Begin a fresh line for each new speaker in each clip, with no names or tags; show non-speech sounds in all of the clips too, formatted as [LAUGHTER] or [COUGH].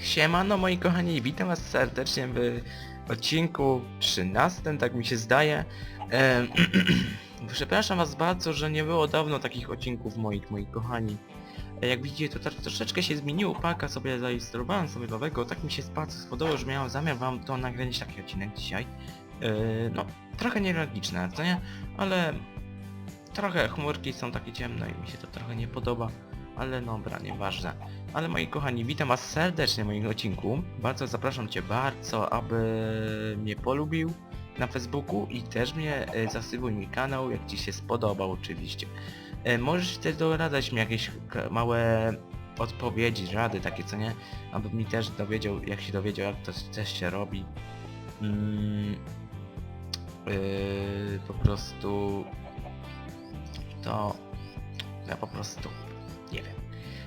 Siemano moi kochani, witam was serdecznie w odcinku 13, tak mi się zdaje. Em, [CLEARS THROAT] Przepraszam was bardzo, że nie było dawno takich odcinków moich, moi kochani. Jak widzicie, to tro- troszeczkę się zmieniło, paka sobie zainstalowałem sobie nowego, tak mi się spodobało, że miałem zamiar wam to nagrać taki odcinek dzisiaj. E, No, trochę nielogiczne, co nie? Ale trochę chmurki są takie ciemne i mi się to trochę nie podoba. Ale dobra, nieważne. Ale moi kochani, witam was serdecznie w moim odcinku. Bardzo zapraszam cię bardzo, aby mnie polubił na Facebooku i też mnie e, zasybuj mi kanał, jak ci się spodobał oczywiście. E, możesz też doradzać mi jakieś małe odpowiedzi, rady takie co nie, aby mi też dowiedział, jak się dowiedział, jak to też się robi. Mm, yy, po prostu to ja po prostu nie wiem.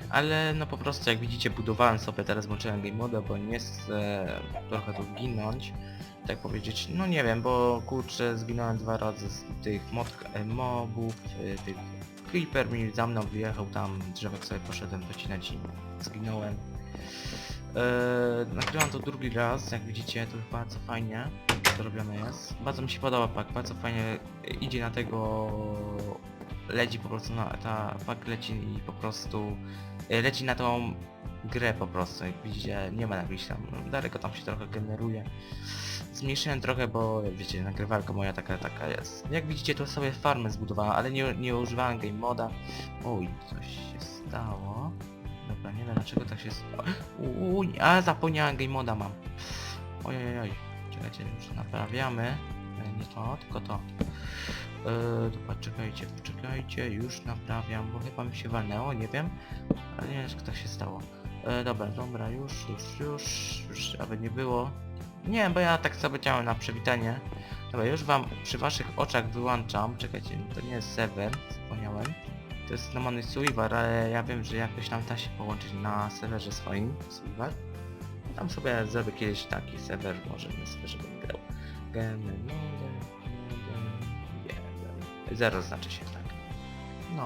Ale no po prostu jak widzicie budowałem sobie, teraz włączyłem game moda, bo nie chcę trochę tu ginąć. Tak powiedzieć, no nie wiem, bo kurczę zginąłem dwa razy z tych mod, e, mobów, tych creeper mi za mną wyjechał tam, drzewek sobie poszedłem pocinać i zginąłem. Eee, nagrywam to drugi raz, jak widzicie, to bardzo fajnie to robione jest. Bardzo mi się podoba pak, bardzo fajnie idzie na tego leci po prostu na ta pak leci i po prostu e, leci na tą grę po prostu, jak widzicie, nie ma jakiejś tam, daleko tam się trochę generuje. Zmniejszyłem trochę, bo wiecie, nagrywarka moja taka, taka jest. Jak widzicie, to sobie farmę zbudowałem, ale nie, nie używałem game moda. Oj, coś się stało. Dobra, nie wiem dlaczego tak się stało. Uj, a zapomniałem game moda mam. Oj, oj, oj. Czekajcie, już naprawiamy. E, Nie to, tylko to. Yy, dobra, czekajcie, poczekajcie, już naprawiam, bo chyba mi się walnęło, nie wiem. Ale nie wiem, jak to się stało. E, dobra, dobra, już, już, już, już, aby nie było. Nie, bo ja tak sobie chciałem na przywitanie. Dobra, już wam przy waszych oczach wyłączam. Czekajcie, to nie jest serwer, zapomniałem. To jest normalny Suivar, ale ja wiem, że jakoś tam da się połączyć na serwerze swoim, Suivar. Tam sobie zrobię kiedyś taki serwer, może na serwerze będę grał. Model, model, jeden. Zero znaczy się tak. No,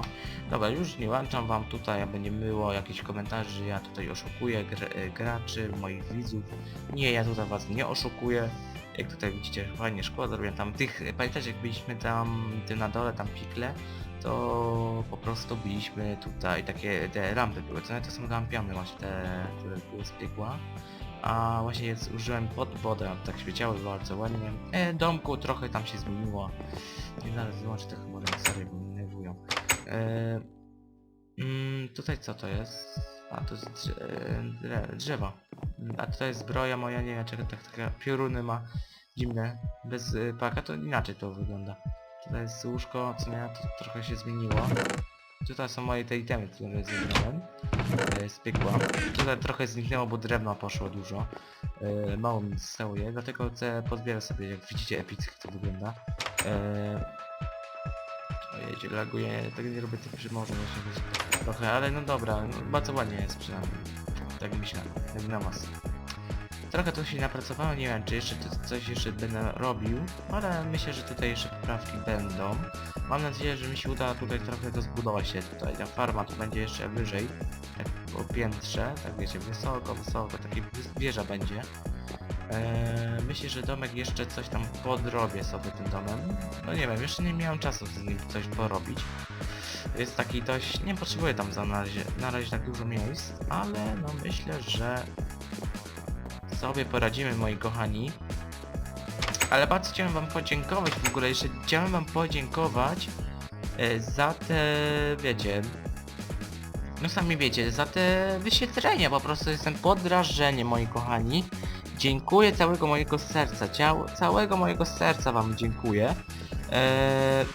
dobra, już nie łączam wam tutaj, aby nie było jakichś komentarzy, ja tutaj oszukuję gr e, graczy, moich widzów. Nie, ja tutaj was nie oszukuję. Jak tutaj widzicie, fajnie szkło zrobiłem tam tych, pamiętacie jak byliśmy tam, tym na dole, tam pikle, to po prostu byliśmy tutaj, takie te rampy były, nie? To są lampiony właśnie te, które były z piekła. A właśnie jest, użyłem pod wodę, tak świeciały bardzo ładnie. E, domku trochę tam się zmieniło. Nie zaraz wyłączę to chyba na serio. E, mm, tutaj co to jest? A to jest drze e, drzewo. A tutaj zbroja moja, nie wiem czego tak, taka pioruny ma dziwne. Bez y, paka to inaczej to wygląda. Tutaj jest łóżko, co nie, to trochę się zmieniło. Tutaj są moje te itemy, które zebrałem e, z piekła. Tutaj trochę zniknęło, bo drewna poszło dużo. E, mało mi zostało je, dlatego chcę pozbierać sobie, jak widzicie, epic jak to wygląda. E, Ojej, laguje, tak nie robię to przy morzu właśnie też trochę, ale no dobra, no, bardzo ładnie jest przynajmniej. Tak myślę, jak na was. Trochę tu się napracowałem, nie wiem czy jeszcze to coś jeszcze będę robił, ale myślę, że tutaj jeszcze poprawki będą. Mam nadzieję, że mi się uda tutaj trochę to zbudować się tutaj. Ta farma tu będzie jeszcze wyżej, tak po piętrze, tak wiecie, wysoko, wysoko, takie wieża będzie. Eee, myślę, że domek jeszcze coś tam podrobię sobie tym domem. No nie wiem, jeszcze nie miałem czasu z nim coś porobić. Jest taki dość, nie potrzebuję tam za na razie, na razie tak dużo miejsc, ale no myślę, że sobie poradzimy moi kochani. Ale bardzo chciałem wam podziękować w ogóle, jeszcze chciałem wam podziękować e, za te, wiecie, no sami wiecie, za te wyświetlenia, po prostu jestem pod wrażeniem moi kochani. Dziękuję całego mojego serca, ciał, całego mojego serca wam dziękuję. Eee,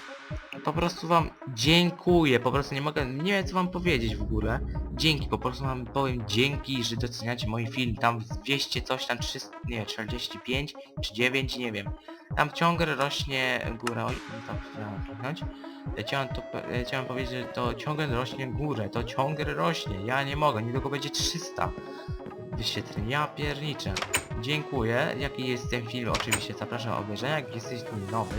po prostu wam dziękuję, po prostu nie mogę, nie wiem co wam powiedzieć w ogóle. Dzięki, po prostu wam powiem dzięki, że doceniacie mój film, tam 200 coś tam 300, nie 45 czy 9, nie wiem. Tam ciągle rośnie góra, oj, tam chciałem kliknąć. Chciałem, to, chciałem powiedzieć, że to ciągle rośnie górę, to ciągle rośnie, ja nie mogę, niedługo będzie 300 wyświetleń, ja pierniczę. dziękuję. Jaki jest ten film, oczywiście zapraszam do obejrzenia. Jak jesteś tu nowy,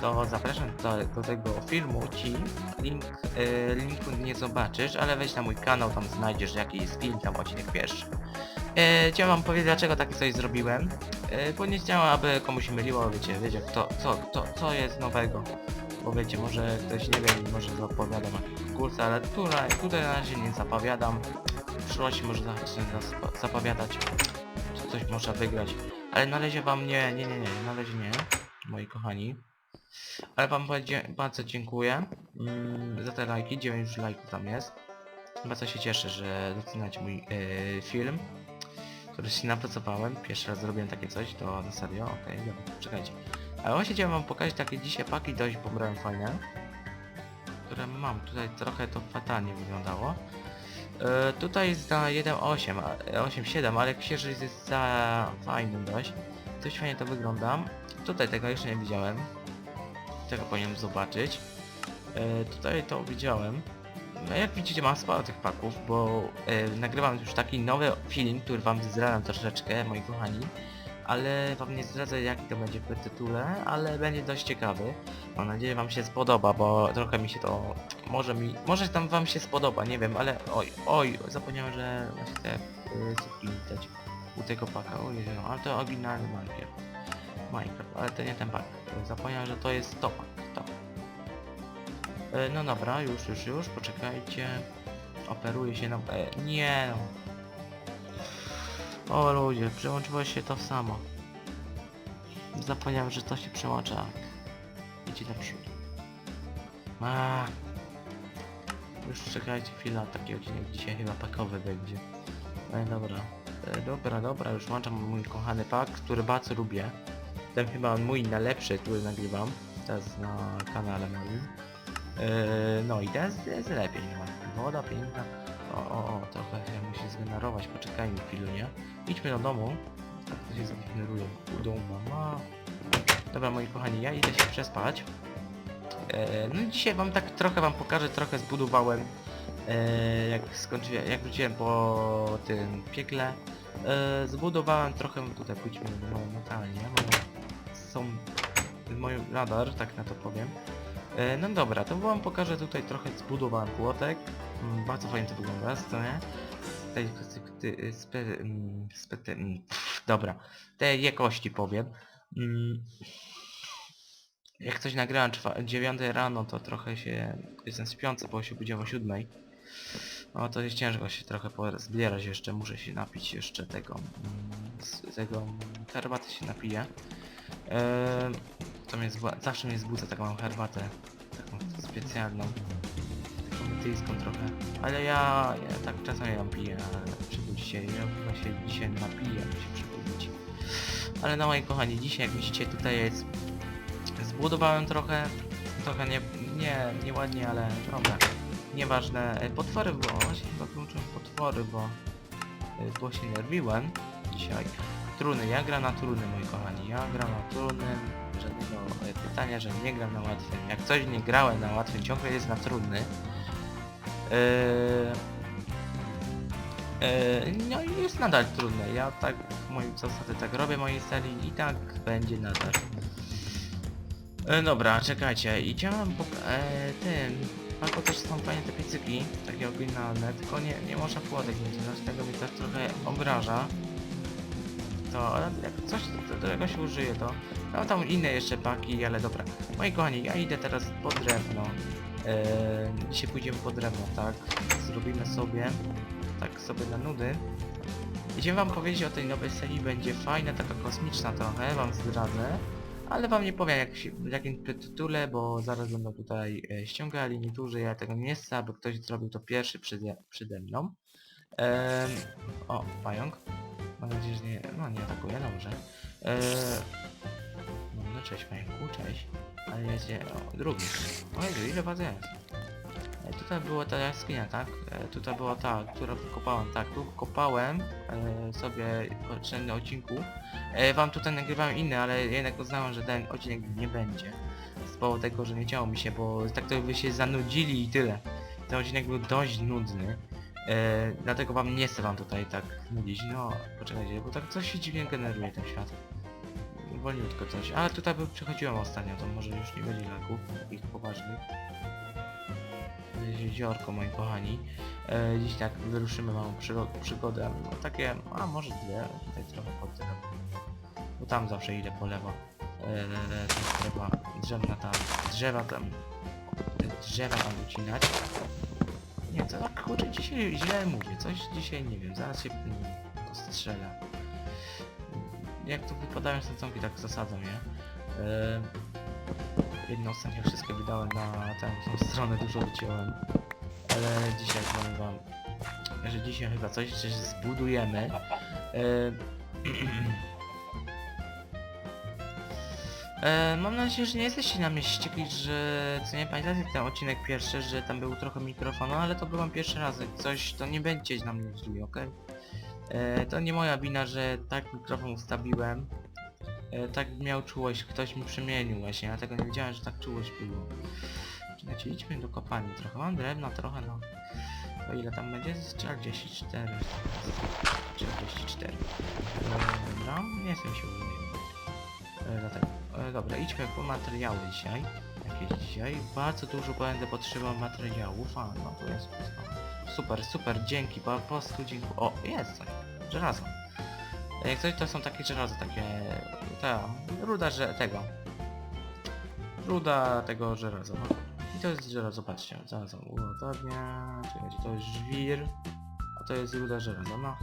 to zapraszam do, do tego filmu ci. Link, e, linku nie zobaczysz, ale wejdź na mój kanał, tam znajdziesz jaki jest film, tam odcinek pierwszy. E, chciałem wam powiedzieć dlaczego takie coś zrobiłem. E, bo nie chciałem, aby komuś myliło, wiecie, wiecie kto, co, co jest nowego. Bo wiecie, może ktoś nie wie i może zapowiadam kurs, ale tutaj, tutaj na razie nie zapowiadam. W przyszłości może zapowiadać, czy coś można wygrać. Ale na razie wam nie, nie, nie, nie, na razie nie, moi kochani. Ale wam bardzo- dziękuję mm, za te lajki, 9 już lajków tam jest. Bardzo się cieszę, że doceniacie mój e, film, który się napracowałem. Pierwszy raz zrobiłem takie coś, to na serio, okej, dobra, czekajcie. Ale właśnie chciałem wam pokazać takie dzisiaj paki dość pobrałem fajne, które mam. Tutaj trochę to fatalnie wyglądało. E, tutaj jest za 1.8, a- e, 8.7, ale księżyc jest za fajny dość. Dość fajnie to wygląda. Tutaj tego jeszcze nie widziałem. Tego powinienem zobaczyć. E, tutaj to widziałem. No jak widzicie mam sporo tych paków, bo e, nagrywam już taki nowy film, który wam zdradzam troszeczkę, moi kochani. Ale wam nie zdradzę jaki to będzie w tytule, ale będzie dość ciekawy. Mam nadzieję wam się spodoba, bo trochę mi się to... Może mi... Może tam wam się spodoba, nie wiem, ale... Oj, oj, zapomniałem, że właśnie te y, słupki widać u tego paka. Oj, no, ale to oryginalny Minecraft. Minecraft, ale to nie ten pak. Zapomniałem, że to jest to pak, to. E, no dobra, już, już, już, poczekajcie. Operuje się na... E, nie no. O ludzie, przełączyło się to samo. Zapomniałem, że to się przełącza. Idzie naprzód. A. Już czekajcie chwilę, taki odcinek dzisiaj chyba pakowy będzie. E, dobra. E, dobra, dobra, już włączam mój kochany pak, który bardzo lubię. Ten chyba mój najlepszy, który nagrywam. Teraz na kanale moim. E, no i teraz jest lepiej, no. Woda piękna. O, o, o, trochę się musi zgenerować, poczekajmy chwilę, nie? Idźmy do domu. To się mama. Dobra moi kochani, ja idę się przespać. E, no i dzisiaj wam tak trochę wam pokażę, trochę zbudowałem e, jak skończyłem, jak wróciłem po tym piekle. E, zbudowałem trochę, tutaj pójdźmy do moją natalnię, moją, są moją radar, tak na to powiem. No dobra, to wam pokażę tutaj trochę zbudowałem płotek. Mm, bardzo fajnie to wygląda, co nie? Tej ty, spe, mm, mm, dobra, te jakości powiem. Mm, jak coś nagrałem 9 rano, to trochę się... Jestem śpiący, bo się budziłem o 7. No to jest ciężko się trochę zbierać jeszcze, muszę się napić jeszcze tego... tego... herbaty się napiję. Eee, to mnie zawsze mnie zbudza taką herbatę. Taką specjalną. Brytyjską trochę. Ale ja, ja tak czasami ją piję, ale przebudzi się. Ja chyba się dzisiaj napiję, aby się przebudzić. Ale no moi kochani, dzisiaj jak widzicie tutaj jest zbudowałem trochę, trochę nie, nie, nieładnie, ale dobra, nieważne, E, potwory, bo właśnie chyba wyłączyłem potwory, bo, e, bo się nerwiłem dzisiaj. Truny, ja gram na truny, moi kochani, ja gram na truny, żadnego e, pytania, że nie gram na łatwym. Jak coś nie grałem na łatwym, ciągle jest na trudny. Eee, eee, no i jest nadal trudne, ja tak, moje zasady tak robię mojej serii i tak będzie nadal. E, dobra, czekajcie, i chciałem e, tym, Paco też są fajne te piecyki, takie oryginalne, tylko nie, nie można płotek mieć, dlatego mi tak trochę obraża. To, ale jak coś do, do czego się użyje to, no tam inne jeszcze paki, ale dobra. Moi kochani, ja idę teraz po drewno. E, dzisiaj pójdziemy po drewno, tak? Zrobimy sobie, tak sobie na nudy. Idziemy wam powiedzieć o tej nowej serii, będzie fajna, taka kosmiczna trochę, wam zdradzę. Ale wam nie powiem jak w jakim tytule, bo zaraz będą tutaj e, ściągali niektórzy, ja tego nie chcę, aby ktoś zrobił to pierwszy przede, przede mną. O, pająk. Mam nadzieję, że nie, no nie atakuje, dobrze. No cześć pająku, cześć. Ale jest, je- o, drugi. O Jezu, ile was jest? E, tutaj była ta jaskinia, tak? E, tutaj była ta, którą wykopałem, tak? Tu kopałem e, sobie w odcinku. E, wam tutaj nagrywałem inny, ale jednak uznałem, że ten odcinek nie będzie. Z powodu tego, że nie chciało mi się, bo tak to by się zanudzili i tyle. Ten odcinek był dość nudny. E, dlatego wam nie chcę wam tutaj tak mówić, no poczekajcie, bo tak coś się dziwnie generuje ten świat. Wolniutko coś, ale tutaj by przechodziłem ostatnio, to może już nie będzie laków takich poważnych. Jeziorko moi kochani. E, dziś tak wyruszymy przygo- przygodę, no takie, a może dwie, tutaj trochę poddycham. Bo tam zawsze idę po lewo. E, strefa drzewna tam, drzewa tam, drzewa tam ucinać. Nie, co kurczę, dzisiaj źle mówię, coś dzisiaj nie wiem, zaraz się postrzelę. Jak tu wypadają sadzonki, tak zasadzam je. E, jedno ostatnio wszystkie wydałem na tę stronę, dużo wyciąłem. Ale dzisiaj powiem wam, że dzisiaj chyba coś, coś zbudujemy. E, [CLEARS THROAT] mam nadzieję, że nie jesteście na mnie ściekli, że co nie pamiętacie ten odcinek pierwszy, że tam był trochę mikrofonu, ale to byłam pierwszy raz, jak coś to nie będzie na mnie źli, okej? E, to nie moja wina, że tak mikrofon ustawiłem. E, tak miał czułość, ktoś mi przemienił właśnie, dlatego nie wiedziałem, że tak czułość było. Czekajcie, idźmy do kopalni trochę, mam drewna trochę, no. To ile tam będzie? 44. 44. E, no, nie jestem się. E, dlatego. E, dobra, idźmy po materiały dzisiaj. Jakieś dzisiaj. Bardzo dużo będę potrzebował materiałów. A, no to jest wszystko. Super, super, dzięki, po prostu dziękuję. O, jest coś. Żelazo. E, Jak coś to są takie żelazo, takie... Ta, ruda, że tego. Ruda tego żelaza. No. I to jest żelazo, patrzcie, zaraz ułatownia, czekajcie, to jest żwir, a to jest ruda żelazo, no.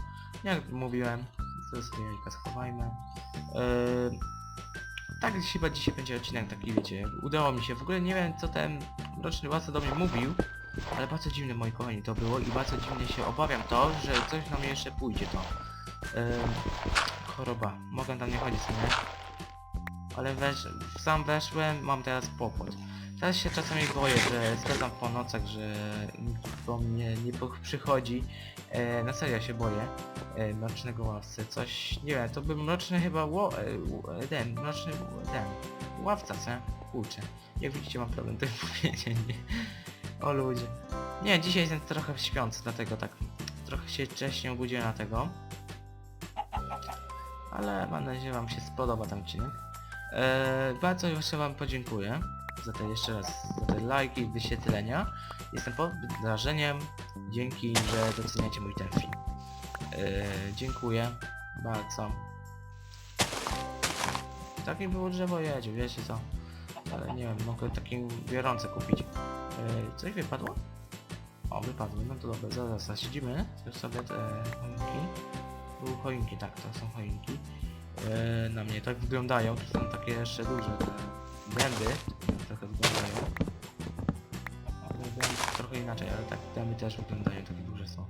Jak mówiłem, to sobie jajka schowajmy. Yy, tak chyba dzisiaj będzie odcinek taki, wiecie, udało mi się, w ogóle nie wiem co ten roczny władca do mnie mówił, ale bardzo dziwne moi kochani to było i bardzo dziwnie się obawiam to, że coś nam jeszcze pójdzie to. Yy, choroba, mogę tam nie chodzić, nie? Ale wesz, sam weszłem, mam teraz kłopot. Teraz się czasami boję, że zgadzam po nocach, że nikt po mnie nie przychodzi. E, na serio się boję. E, mrocznego ławcy. Coś, nie wiem, to był mroczny chyba ło, e, ten, mroczny ten, ławca, co? Kurczę. Jak widzicie mam problem to [LAUGHS] powiedzieć. O ludzie. Nie, dzisiaj jestem trochę śpiący, dlatego tak trochę się wcześniej obudziłem na tego. Ale mam nadzieję, wam się spodoba ten odcinek. Eee, bardzo jeszcze wam podziękuję za te jeszcze raz, za te lajki i wyświetlenia. Jestem pod wrażeniem. Dzięki, że doceniacie mój ten film. Eee, dziękuję bardzo. Takie było drzewo jedzie, wiecie co? Ale nie wiem, mogę takie biorące kupić. Eee, coś wypadło? O, wypadło, no to dobra, zaraz zasiedzimy sobie te choinki. Tu choinki, tak, to są choinki. Eee, na mnie tak wyglądają, to są takie jeszcze duże te bęby, trochę wyglądają. Ale bęby trochę inaczej, ale tak damy też wyglądają, takie duże są.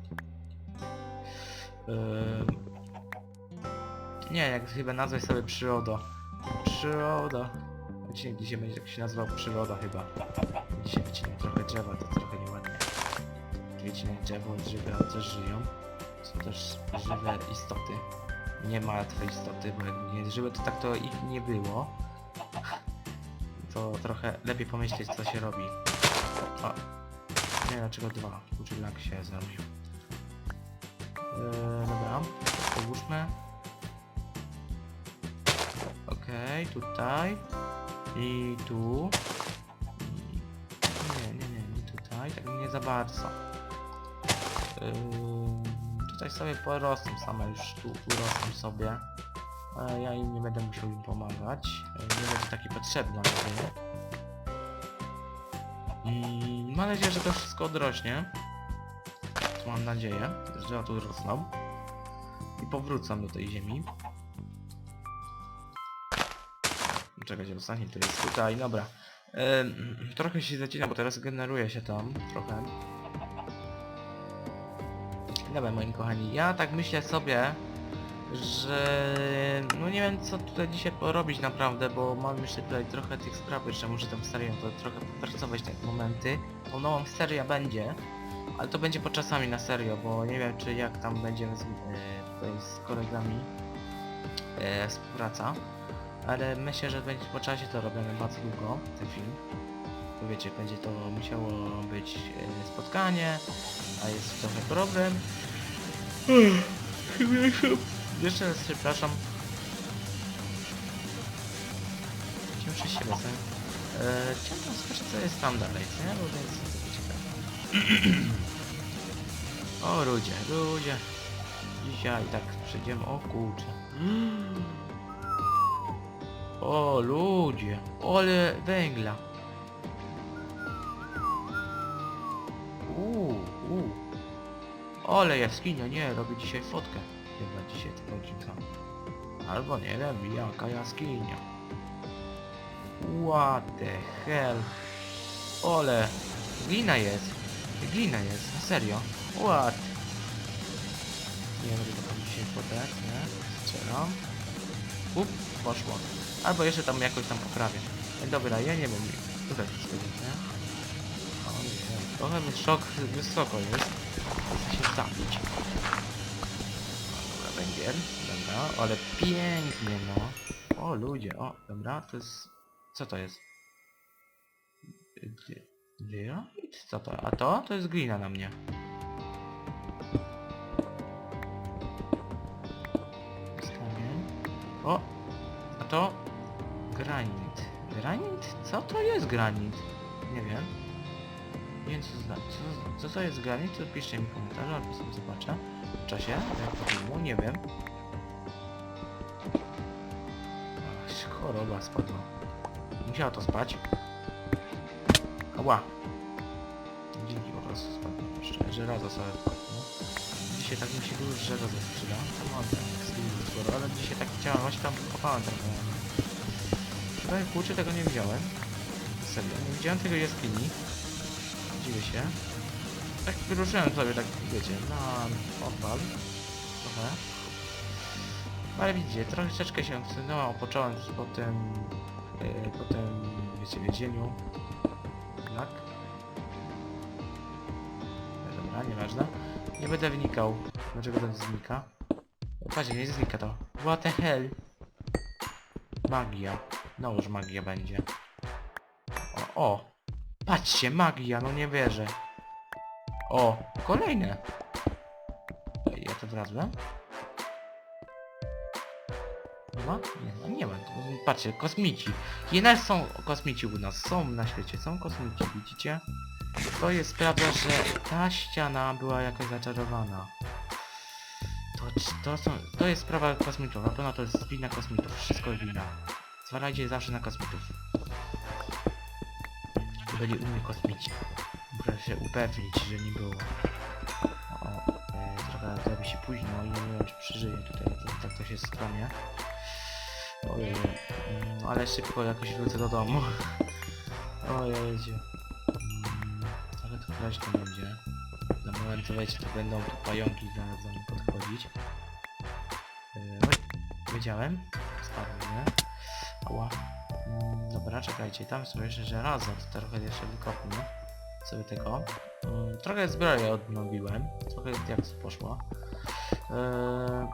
Eee, nie, jak chyba nazwać sobie przyroda. Przyroda. Odcinek dzisiaj będzie tak się nazywał przyroda chyba. Dzisiaj wycinam trochę drzewa, to trochę nieładnie. Wycinać drzewo, drzewa też żyją. Są też żywe istoty. Nie martwe istoty, bo jakby nie żyły, to tak to ich nie było. To trochę lepiej pomyśleć co się robi. O. Nie dlaczego dwa. Uczy lak się zrobił. Eee, dobra, połóżmy. Okej, tutaj. I tu. Nie, nie, nie, nie tutaj, tak nie za bardzo. Ym, tutaj sobie porosną same już tu, tu rosną sobie. Ja im nie będę musiał im pomagać. Nie będzie taki potrzebny mam nadzieję. I mam nadzieję, że to wszystko odrośnie. Mam nadzieję, że drzewa tu rosną. I powrócą do tej ziemi. Czekajcie, ostatni to jest tutaj, dobra. Ym, trochę się zacina, bo teraz generuje się tam trochę. Dobra moi kochani, ja tak myślę sobie, że no nie wiem co tutaj dzisiaj porobić naprawdę, bo mam jeszcze tutaj trochę tych spraw, jeszcze muszę tam serią to trochę popracować te momenty. Bo nową seria będzie, ale to będzie po czasami na serio, bo nie wiem czy jak tam będziemy z, e, tutaj z kolegami e, współpraca. Ale myślę, że będzie po czasie to robione bardzo długo, ten film. tylko wiecie, będzie to musiało być e, spotkanie, a jest trochę problem. [SIGHS] Jeszcze raz przepraszam. Przez siebie, co? Eee, chciałem zobaczyć co jest tam dalej, co nie? Bo to jest takie ciekawe. [CLEARS THROAT] o ludzie, ludzie. Dzisiaj tak przyjdziemy, o kurczę. O ludzie, ole węgla. Uuu, uuu. Ale jaskinia, nie, robię dzisiaj fotkę. Chyba dzisiaj tego odcinka. Albo nie wiem, jaka jaskinia. What the hell? Ole, glina jest. Glina jest, serio. What? Nie robię taką dzisiaj fotę, nie? Strzelam. Up, poszło. Albo jeszcze tam jakoś tam poprawię. Dobra, ja nie wiem, tutaj wszystko jest, nie? O nie, trochę szok wysoko jest. Chcę się zabić. Dobra, węgiel, dobra, ale pięknie, no. O ludzie, o, dobra, to jest... Co to jest? Dynamit? Co to? A to? To jest glina na mnie. Jest kamień. O! A to? Granit. Granit? Co to jest granit? Nie wiem. Nie wiem co, zna, co, co to jest granit, to piszcie mi w albo sobie zobaczę w czasie, jak to filmu, nie wiem. Ach, choroba spadła. Musiała to spać. Ała. Dzięki po prostu spadło. Jeszcze żelazo sobie wpadło. Dzisiaj tak mi się dużo żelaza sprzyda. To mam tam ale dzisiaj tak chciałem, właśnie tam kopałem trochę. Tutaj kurczę tego nie widziałem. Serio, nie widziałem tego jaskini. Dziwię się. Tak wyruszyłem sobie, tak wiecie, na odpal. Trochę. Ale widzicie, troszeczkę się wsunęło, począłem po tym, yy, po tym, wiecie, więzieniu. Tak. Dobra, nieważne. Nie będę wnikał, dlaczego to znika. Patrzcie, nie znika to. What the hell? Magia. No już magia będzie. O, o! Patrzcie, magia, no nie wierzę. O, kolejne. Ej, Ja to? Nie ma? Nie, no nie ma. Patrzcie, kosmici. Jednak są kosmici u nas, są na świecie, są kosmici, widzicie? To jest sprawa, że ta ściana była jakoś zaczarowana. To, to, są, to jest sprawa kosmitów, na pewno to jest wina kosmitów, wszystko wina. Zwalajcie zawsze na kosmitów. Byli u mnie kosmici. Muszę się upewnić, że nie było. O, e, trochę zrobi się późno i nie wiem, czy przeżyję tutaj, to, tak to się stanie. Ojej, mm, ale szybko jakoś wrócę do domu. [LAUGHS] Ojejcie. Mm, Trochę to groźne będzie. Na moment, to wiecie, to będą tu pająki zaraz do mnie podchodzić. Yy, wiedziałem. Spadł, nie? Ała. Dobra, czekajcie, tam są jeszcze żelazo, to trochę jeszcze wykopnę sobie tego. Mm, Trochę zbroję odnowiłem, trochę jak poszło. Eee,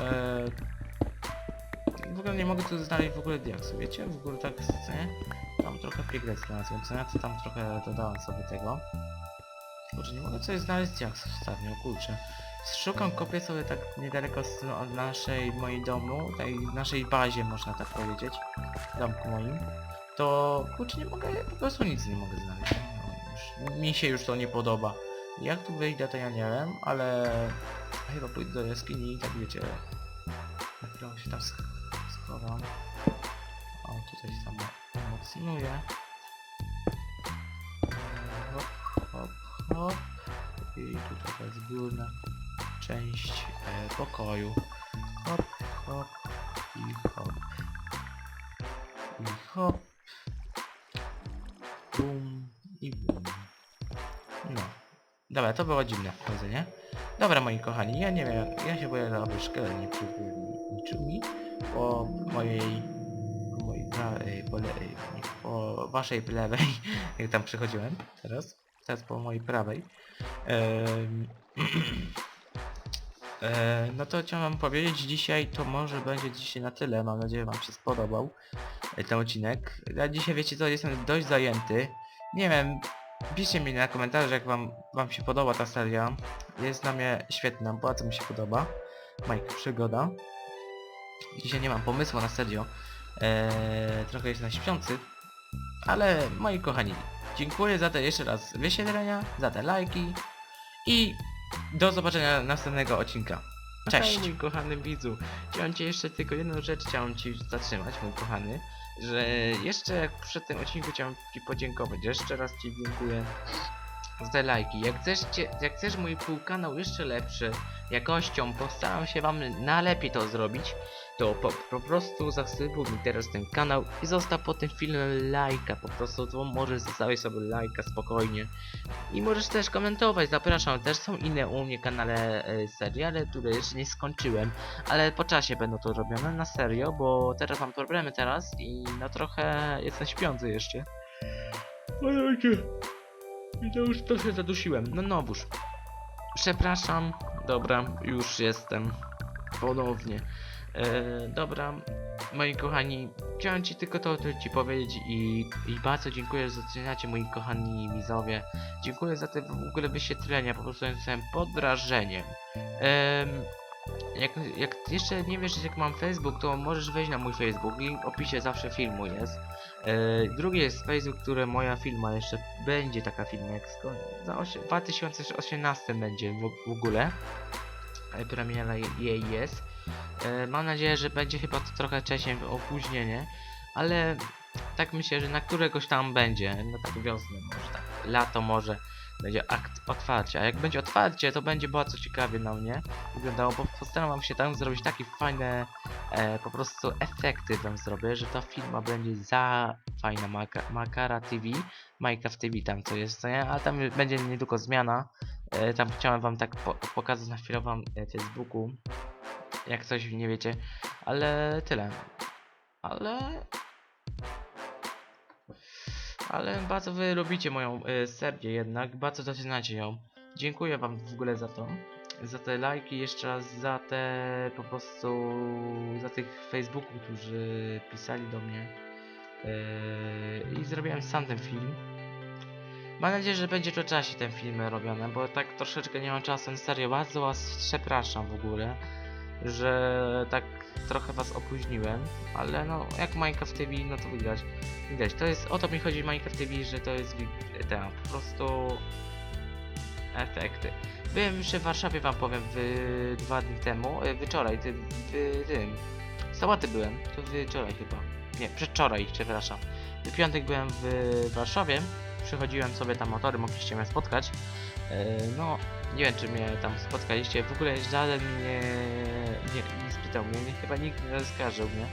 eee, w ogóle nie mogę tu znaleźć w ogóle diaksu, wiecie? W ogóle tak? Tam trochę piglet znalazłem, co nie? To tam trochę dodałem sobie tego. Kurczę, nie mogę coś znaleźć diaksu ostatnio, kurczę. Szukam, kopię sobie tak niedaleko od naszej, mojej domu, tej naszej bazie można tak powiedzieć, domku moim, to kurczę nie mogę, po prostu nic nie mogę znaleźć. No, mi się już to nie podoba. Jak tu wyjdę to ja nie wiem, ale chyba pójdę do jaskini i tak wiecie, na się tam sch schowam. O, tutaj się tam umocnuję. Hop, hop, hop. I tutaj jest górna część e, pokoju. Hop, hop i hop. I hop. Bum i bum. No. Dobra, to było dziwne wchodzenie. Dobra moi kochani, ja nie wiem, ja się boję, aby szkielet nie przyliczył mi po mojej po mojej prawej, po, le, nie, po waszej lewej, [LAUGHS] jak tam przychodziłem teraz, teraz po mojej prawej. [CLEARS THROAT] E, no to chciałem wam powiedzieć, dzisiaj to może będzie dzisiaj na tyle, mam nadzieję wam się spodobał. e, ten odcinek. Ja dzisiaj wiecie co, jestem dość zajęty. Nie wiem, piszcie mi na komentarze jak wam, wam się podoba ta seria. Jest dla mnie świetna, bardzo mi się podoba. Mike, przygoda. Dzisiaj nie mam pomysłu na serio. Eee, trochę jest na śpiący. Ale moi kochani, dziękuję za te jeszcze raz wyświetlenia, za te lajki i do zobaczenia następnego odcinka. Cześć!
Hej, mój kochany widzu. Chciałem cię jeszcze tylko jedną rzecz chciałem ci zatrzymać, mój kochany. Że jeszcze jak przed tym odcinku chciałem ci podziękować. Jeszcze raz ci dziękuję za te lajki. Jak chcesz, cię, jak chcesz mój półkanał jeszcze lepszy jakością, postaram się wam na lepiej to zrobić, to po, po prostu mi teraz ten kanał i zostaw po tym filmem lajka. Po prostu to możesz zostawić sobie lajka spokojnie. I możesz też komentować, zapraszam. Też są inne u mnie kanale e, seriale, które jeszcze nie skończyłem, ale po czasie będą to robione na serio, bo teraz mam problemy teraz i no trochę jestem śpiący jeszcze. Wiecie, i to już trochę zadusiłem. No nowóż. Przepraszam. Dobra, już jestem. Ponownie. E, dobra, moi kochani, chciałem ci tylko to, to ci powiedzieć i, i bardzo dziękuję, że doceniacie moi kochani widzowie. Dziękuję za te w ogóle wyświetlenia, po prostu jestem pod wrażeniem. Em, jak, jak jeszcze nie wiesz jak mam Facebook, to możesz wejść na mój Facebook, link w opisie zawsze filmu jest. E, drugi jest Facebook, które moja filma jeszcze będzie taka filma jak za osie- 2018 będzie w, w ogóle. E, Premiera jej jest. E, mam nadzieję, że będzie chyba to trochę wcześniej opóźnienie, ale tak myślę, że na któregoś tam będzie, no tak wiosnę może tak, lato może będzie akt otwarcia. A jak będzie otwarcie, to będzie bardzo ciekawie na mnie wyglądało, bo postaram się tam zrobić takie fajne e, po prostu efekty wam zrobię, że ta firma będzie za fajna Maka, Makara TV, Minecraft TV tam co jest, co nie? A tam będzie niedługo zmiana. E, tam chciałem wam tak po pokazać na chwilę wam e, Facebooku, jak coś nie wiecie, ale tyle. Ale ale bardzo wy robicie moją y, serię jednak, bardzo doceniacie ją. Dziękuję wam w ogóle za to. Za te lajki, jeszcze raz za te po prostu za tych Facebooków, którzy pisali do mnie. Yy, I zrobiłem sam ten film. Mam nadzieję, że będzie to czasie ten film robiony, bo tak troszeczkę nie mam czasu. Serio, bardzo was przepraszam w ogóle, że tak trochę was opóźniłem, ale no jak Minecraft TV, no to widać. Widać, to jest, o to mi chodzi w Minecraft TV, że to jest ten, po prostu efekty. Byłem jeszcze w Warszawie, wam powiem, w, dwa dni temu, e, wieczoraj, ty, w tym, sałaty byłem, to wieczoraj chyba, nie, przedwczoraj, przepraszam. W piątek byłem w Warszawie, przychodziłem sobie tam motory, mogliście mnie spotkać, e, no, nie wiem czy mnie tam spotkaliście, w ogóle żaden mnie nie, nie spytał mnie, nie, chyba nikt nie zaskarżył mnie.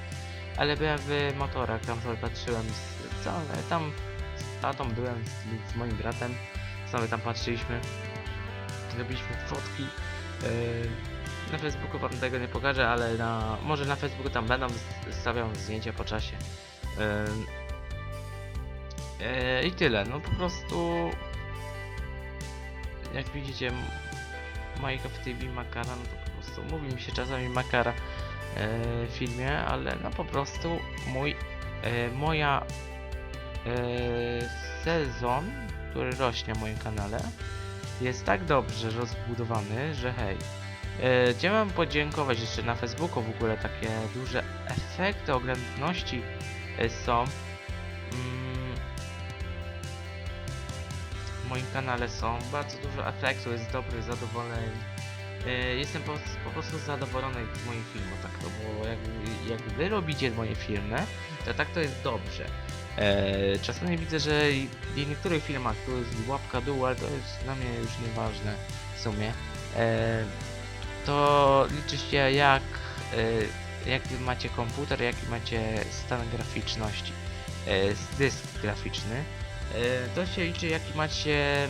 Ale byłem w motorach, tam sobie patrzyłem, z, co, tam z tatą byłem, z, z moim bratem, sobie tam patrzyliśmy, robiliśmy fotki. Yy, na Facebooku wam tego nie pokażę, ale na, może na Facebooku tam będą, stawiam zdjęcia po czasie. Yy, yy, I tyle, no po prostu jak widzicie Minecraft TV Makara, to po prostu mówi mi się czasami Makara e, w filmie, ale no po prostu mój, e, moja e, sezon, który rośnie na moim kanale jest tak dobrze rozbudowany, że hej. Chciałem podziękować jeszcze na Facebooku w ogóle takie duże efekty oględności są. Mm, w moim kanale są bardzo dużo efektów, jest dobry, zadowolony. E, Jestem po, po prostu zadowolony z moich filmów, tak to było. Jak, jak wy robicie moje filmy, to tak to jest dobrze. E, czasami widzę, że w niektórych filmach to jest łapka dół, ale to jest dla mnie już nieważne w sumie. E, to liczy się jak, e, jaki macie komputer, jaki macie stan graficzności. E, dysk graficzny. E, to się liczy jaki macie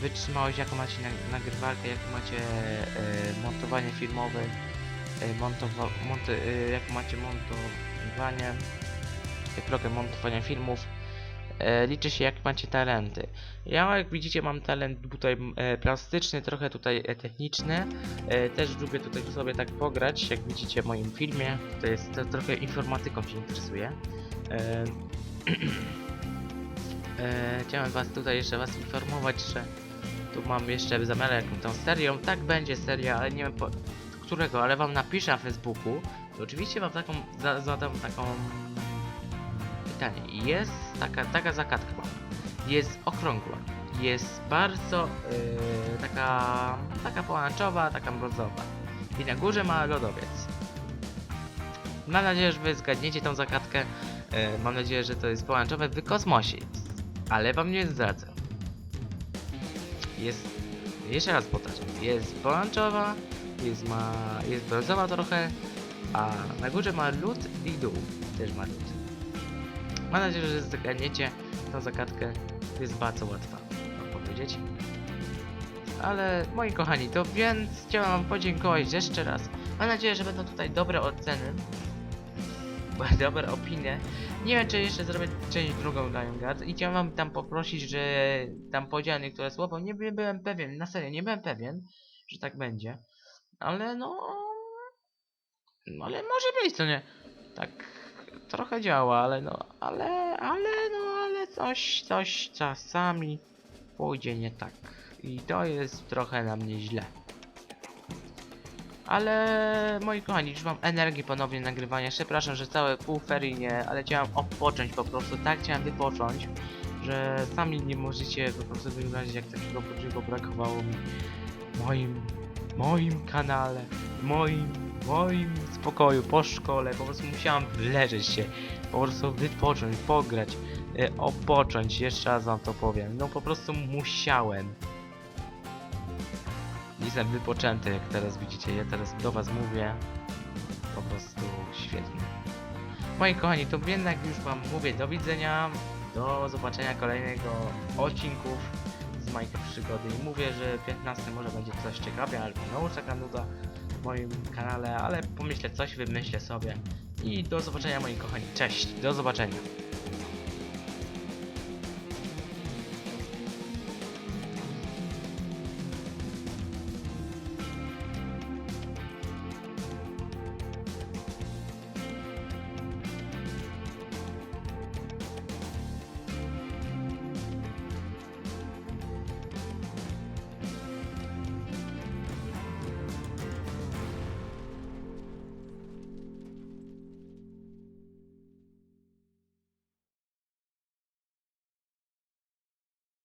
wytrzymałość, jaką macie na, nagrywalkę, jaką macie e, montowanie filmowe, e, montowa, e, macie montowanie, e, program montowania filmów. E, liczy się jak macie talenty. Ja jak widzicie mam talent tutaj e, plastyczny, trochę tutaj e, techniczny. E, też lubię tutaj sobie tak pograć, jak widzicie w moim filmie. To jest to, trochę informatyką się interesuje. E, [CLEARS THROAT] e, chciałem was tutaj jeszcze was informować, że tu mam jeszcze zamiar jakąś tą serią. Tak będzie seria, ale nie wiem po, którego, ale wam napiszę na Facebooku. To oczywiście wam taką za- zadam taką pytanie. Jest taka, taka zagadka. Jest okrągła. Jest bardzo yy, taka, taka pomarańczowa, taka brązowa. I na górze ma lodowiec. Mam nadzieję, że wy zgadniecie tą zagadkę. E, mam nadzieję, że to jest pomarańczowe w kosmosie. Ale wam nie zdradzę. Jest... Jeszcze raz powtarzam. Jest pomarańczowa, jest ma... jest brązowa trochę, a na górze ma lód i dół. Też ma lód. Mam nadzieję, że zgadniecie tą zagadkę. Jest bardzo łatwa, mam powiedzieć. Ale moi kochani, to więc chciałem wam podziękować jeszcze raz. Mam nadzieję, że będą tutaj dobre oceny. [LAUGHS] Dobre opinie. Nie wiem, czy jeszcze zrobię część drugą Dying Guard i chciałem tam poprosić, że tam powiedziałem niektóre słowo. Nie by- byłem pewien, na serio, nie byłem pewien, że tak będzie. Ale no... ale może być, co nie? Tak trochę działa, ale no, ale, ale no, ale coś, coś czasami pójdzie nie tak. I to jest trochę na mnie źle. Ale moi kochani, już mam energii ponownie nagrywania. Przepraszam, że całe pół ferii nie, ale chciałem odpocząć po prostu. Tak chciałem wypocząć, że sami nie możecie po prostu wyobrazić jak takiego początku brakowało mi moim, moim kanale, moim, moim spokoju po szkole. Po prostu musiałam leżeć się, po prostu wypocząć, pograć, e, opocząć. Jeszcze raz wam to powiem. No po prostu musiałem. Jestem wypoczęty, jak teraz widzicie. Ja teraz do was mówię. Po prostu świetnie. Moi kochani, to jednak już wam mówię do widzenia. Do zobaczenia kolejnego odcinków z Minecraft Przygody. I mówię, że 15 może będzie coś ciekawie, albo znowu taka nuda w moim kanale, ale pomyślę coś, wymyślę sobie. I do zobaczenia moi kochani. Cześć, do zobaczenia.